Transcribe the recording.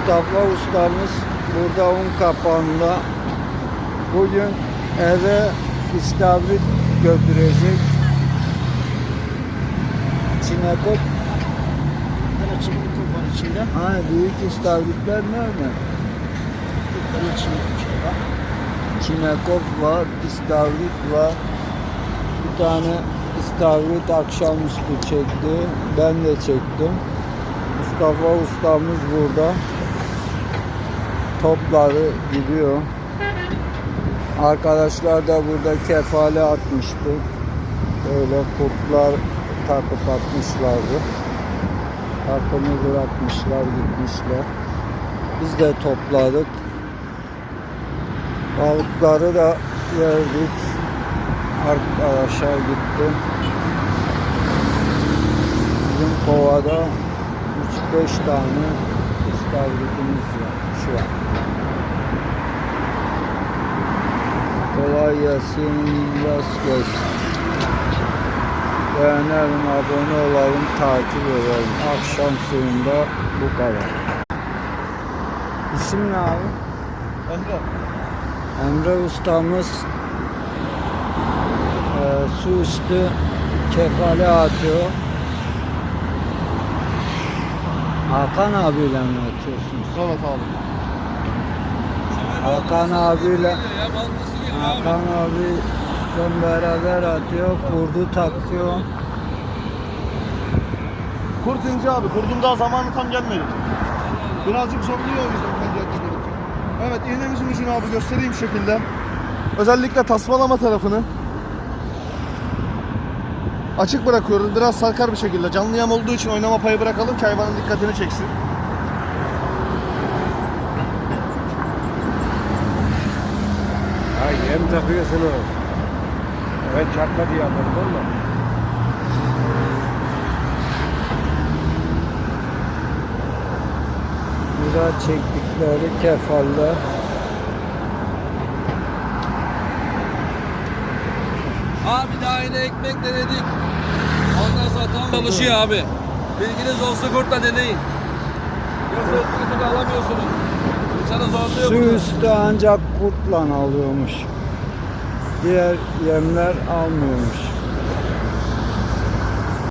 Mustafa ustamız burada un kapağında bugün eve istavrit götürecek. Çinekop Böyle çimdik var içinde. ha büyük istavritler nerede? Bir tane çimdik var. Çinekop var, istavrit var. Bir tane istavrit akşamüstü çekti. Ben de çektim. Mustafa ustamız burada. Topları gidiyor. Arkadaşlar da burada kefale atmıştı. Böyle kurtlar takıp atmışlardı. Takımı bırakmışlar gitmişler. Biz de topladık. Balıkları da verdik. Arkadaşlar gitti. Bizim kovada 3-5 tane istavritimiz var şu an. Kolay gelsin, rast gelsin. Beğenelim, abone olalım, takip edelim. Akşam suyunda bu kadar. İsim ne abi? Emre. Emre ustamız e, su üstü kefale atıyor. Hakan abiyle mi atıyorsunuz? Evet abi. Hakan abiyle Hakan abi beraber atıyor, kurdu takıyor. Kurt ince abi. Kurdun daha zamanı tam gelmedi. Birazcık zorluyor o yüzden ben geldim. Evet iğnemizin ucunu abi göstereyim şekilde. Özellikle tasmalama tarafını açık bırakıyoruz. Biraz sarkar bir şekilde. Canlı yem olduğu için oynama payı bırakalım ki hayvanın dikkatini çeksin. Ha yem takıyorsunuz. Evet çarpma diye anladın mı? Burada çektikleri kefaller. Abi daha yine ekmek denedik. Ondan sonra tam çalışıyor abi. Bilginiz olsun kurtla deneyin. Yoksa etkisini alamıyorsunuz. İnsanı zorluyor Su üstü ancak kurtla alıyormuş. Diğer yemler almıyormuş.